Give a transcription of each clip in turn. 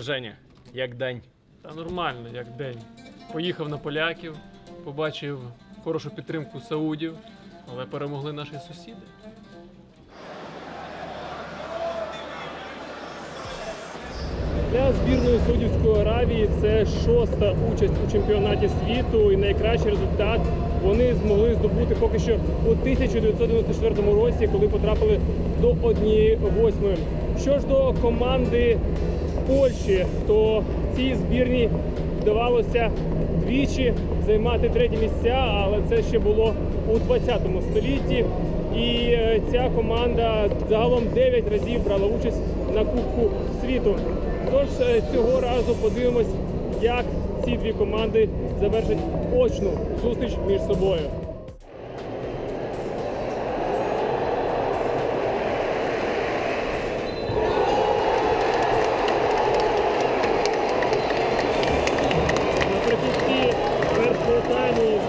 Женя, як день? Та нормально, як день. Поїхав на поляків, побачив хорошу підтримку саудів, але перемогли наші сусіди. Для збірної Саудівської Аравії це шоста участь у чемпіонаті світу і найкращий результат вони змогли здобути поки що у 1994 році, коли потрапили до однієї восьмої. Що ж до команди Польщі, то цій збірні вдавалося двічі займати треті місця, але це ще було у 20 столітті. І е, ця команда загалом 9 разів брала участь на Кубку світу. Тож е, цього разу подивимось, як ці дві команди завершать очну зустріч між собою. Наприкінці першого тайму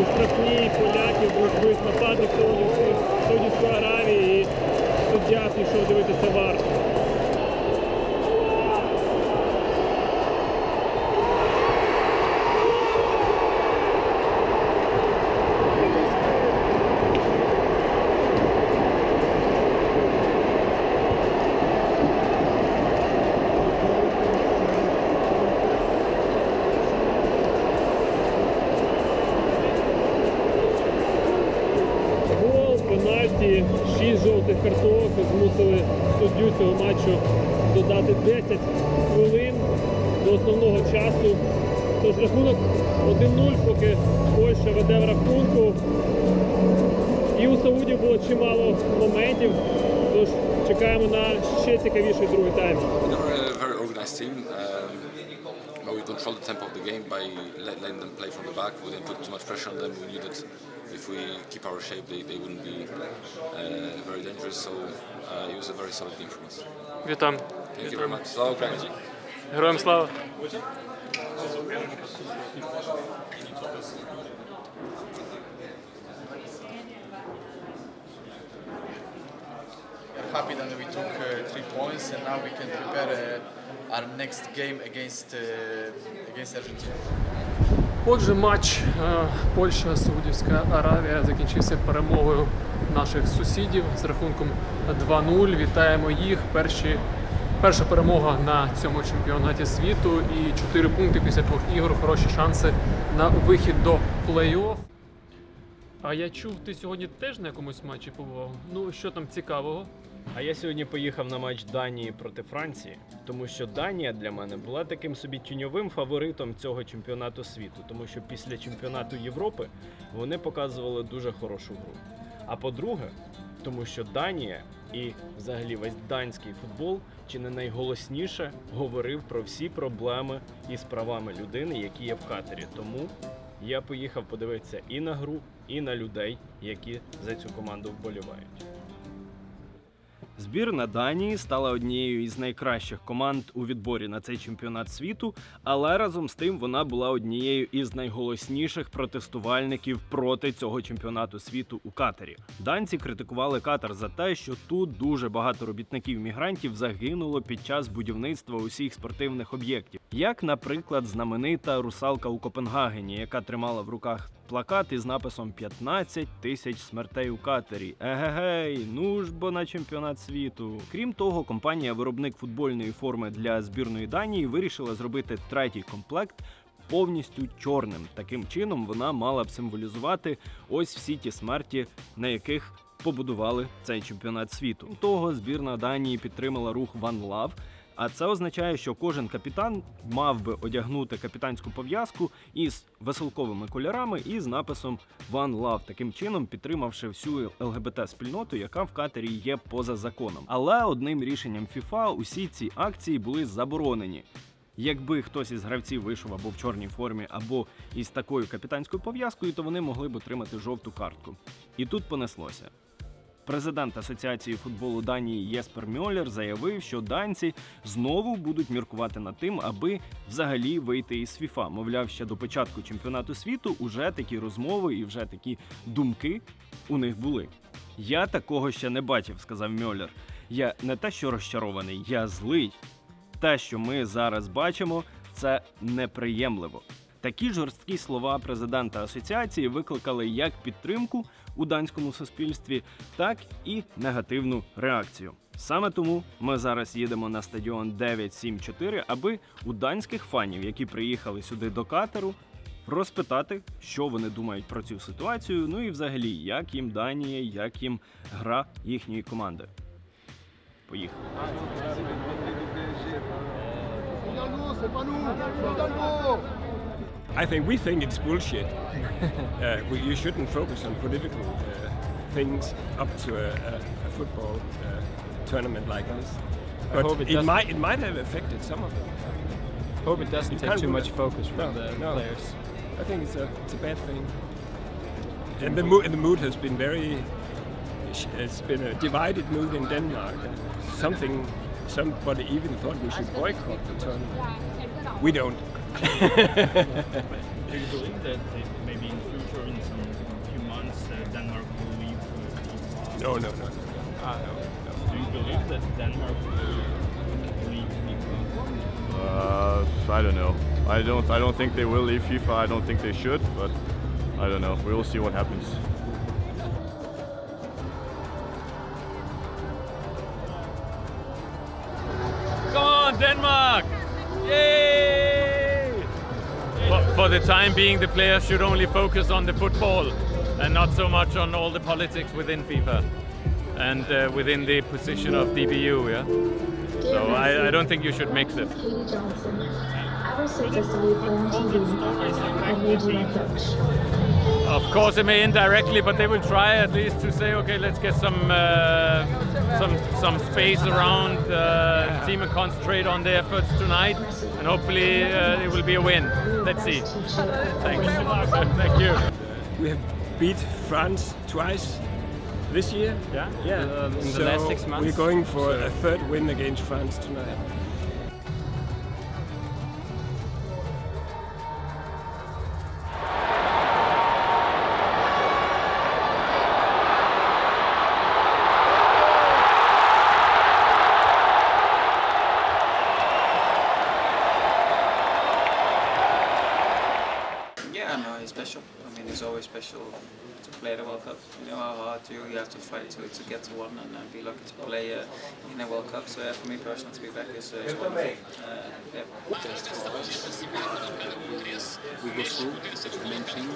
у штрафній поляків був збит нападник Саудівської Аравії і суддя пішов дивитися вар. Суддю цього матчу додати 10 хвилин до основного часу. Тож рахунок 1-0, поки Польща веде в рахунку. І у Саудів було чимало моментів. Тож чекаємо на ще цікавіший другий тайм. but we controlled the tempo of the game by let, letting them play from the back. We didn't put too much pressure on them. We knew that if we keep our shape, they, they wouldn't be uh, very dangerous. So uh, it was a very solid game from us. Вітам. Thank you very much. Slava Ukraini. Героям слава! Happy that we took uh, three points and now we can prepare uh, our next game against uh, against Argentina. Отже, матч е, Польща-Саудівська Аравія закінчився перемогою наших сусідів з рахунком 2-0. Вітаємо їх. Перші, перша перемога на цьому чемпіонаті світу і 4 пункти після двох ігор. Хороші шанси на вихід до плей-офф. А я чув, ти сьогодні теж на якомусь матчі побував. Ну що там цікавого? А я сьогодні поїхав на матч Данії проти Франції, тому що Данія для мене була таким собі тіньовим фаворитом цього чемпіонату світу, тому що після чемпіонату Європи вони показували дуже хорошу гру. А по-друге, тому що Данія і взагалі весь данський футбол чи не найголосніше говорив про всі проблеми із правами людини, які є в катері. Тому я поїхав подивитися і на гру, і на людей, які за цю команду вболівають. Збірна Данії стала однією із найкращих команд у відборі на цей чемпіонат світу, але разом з тим вона була однією із найголосніших протестувальників проти цього чемпіонату світу у Катері. Данці критикували Катар за те, що тут дуже багато робітників-мігрантів загинуло під час будівництва усіх спортивних об'єктів, як, наприклад, знаменита русалка у Копенгагені, яка тримала в руках плакат із написом «15 тисяч смертей у катері. Егегей, ну ж бо на чемпіонат світу. Крім того, компанія виробник футбольної форми для збірної Данії вирішила зробити третій комплект. Повністю чорним. Таким чином вона мала б символізувати ось всі ті смерті, на яких побудували цей чемпіонат світу. Того збірна Данії підтримала рух One Love, а це означає, що кожен капітан мав би одягнути капітанську пов'язку із веселковими кольорами і з написом One Love, таким чином підтримавши всю ЛГБТ-спільноту, яка в катері є поза законом. Але одним рішенням FIFA усі ці акції були заборонені. Якби хтось із гравців вийшов або в чорній формі, або із такою капітанською пов'язкою, то вони могли б отримати жовту картку. І тут понеслося. Президент Асоціації футболу Данії Єспер Мьоллер заявив, що данці знову будуть міркувати над тим, аби взагалі вийти із ФІФА. Мовляв, ще до початку чемпіонату світу уже такі розмови і вже такі думки у них були. Я такого ще не бачив, сказав Мьоллер. Я не те, що розчарований, я злий. те, що ми зараз бачимо, це неприємливо. Такі жорсткі слова президента асоціації викликали як підтримку у данському суспільстві, так і негативну реакцію. Саме тому ми зараз їдемо на стадіон 974, аби у данських фанів, які приїхали сюди до катеру, розпитати, що вони думають про цю ситуацію. Ну і взагалі, як їм Данія, як їм гра їхньої команди. Поїхали. I think we think it's bullshit. uh, we, you shouldn't focus on political uh, things up to a, a, a football uh, tournament like this. But hope it it, might it might have affected some of them. Hope it doesn't You take too much focus from No, the no. players. I think it's a it's a bad thing. And the mood the mood has been very. It's been a divided mood in Denmark. Something somebody even thought we should boycott the tournament. We don't. Do you believe that uh, maybe in future, in some few months, uh, Denmark will leave? Uh, No, no, no. FIFA? Do you believe that Denmark will leave FIFA? Uh, I don't know. I don't. I don't think they will leave FIFA. I don't think they should. But I don't know. We will see what happens. Come on, Denmark! Yay! For, the time being, the players should only focus on the football and not so much on all the politics within FIFA and uh, within the position of DBU. Yeah. So I, I don't think you should mix it. Of course, it may indirectly, but they will try at least to say, okay, let's get some uh, some some space around uh, team and concentrate on their efforts tonight, and hopefully uh, it will be a win. Let's see. Thanks. Thank you. We have beat France twice this year. Yeah? Yeah. Uh, in the last six months. We're going for a third win against France tonight. It's always special to play the World Cup. You know how hard you, you have to fight to, to get to one and uh, be lucky to play uh, in a World Cup. So yeah, for me personally, to be back is, uh, wonderful. Uh, yeah. we go through. The main thing.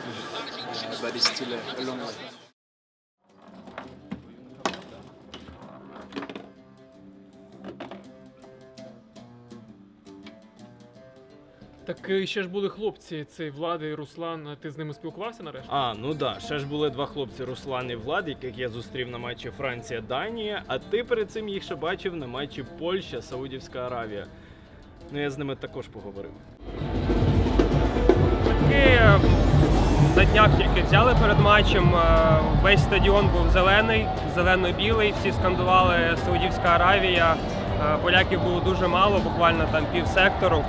But it's still a long way. Так е, ще ж були хлопці, цей Влада і Руслан. Ти з ними спілкувався нарешті? А, ну да, ще ж були два хлопці Руслан і Влад, яких я зустрів на матчі Франція-Данія, а ти перед цим їх ще бачив на матчі Польща, Саудівська Аравія. Ну я з ними також поговорив. Квитки на днях тільки взяли перед матчем. Е, Весь стадіон був зелений, зелено-білий, всі скандували Саудівська Аравія. Е, Поляків було дуже мало, буквально там пів сектору.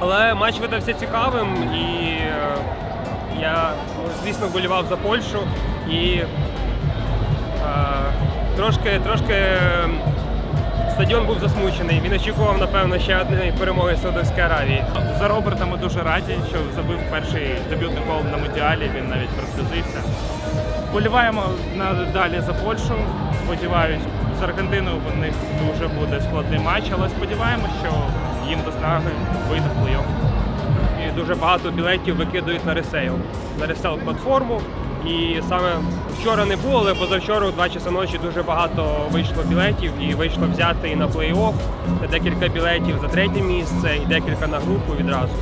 Але матч видався цікавим і е, я, звісно, вболівав за Польщу і е, трошки, трошки е, стадіон був засмучений. Він очікував, напевно, ще однієї перемоги Саудовської Аравії. За Роберта ми дуже раді, що забив перший дебютний гол на Мундіалі, він навіть прослізився. Боліваємо надалі за Польщу. Сподіваюсь, з Аргентиною у них дуже буде складний матч, але сподіваємося, що їм до снаги вийде в плей-офф. І дуже багато білетів викидають на ресейл, на ресейл платформу. І саме вчора не було, але позавчора у 2 часа ночі дуже багато вийшло білетів і вийшло взяти і на плей-офф, декілька білетів за третє місце, і декілька на групу відразу.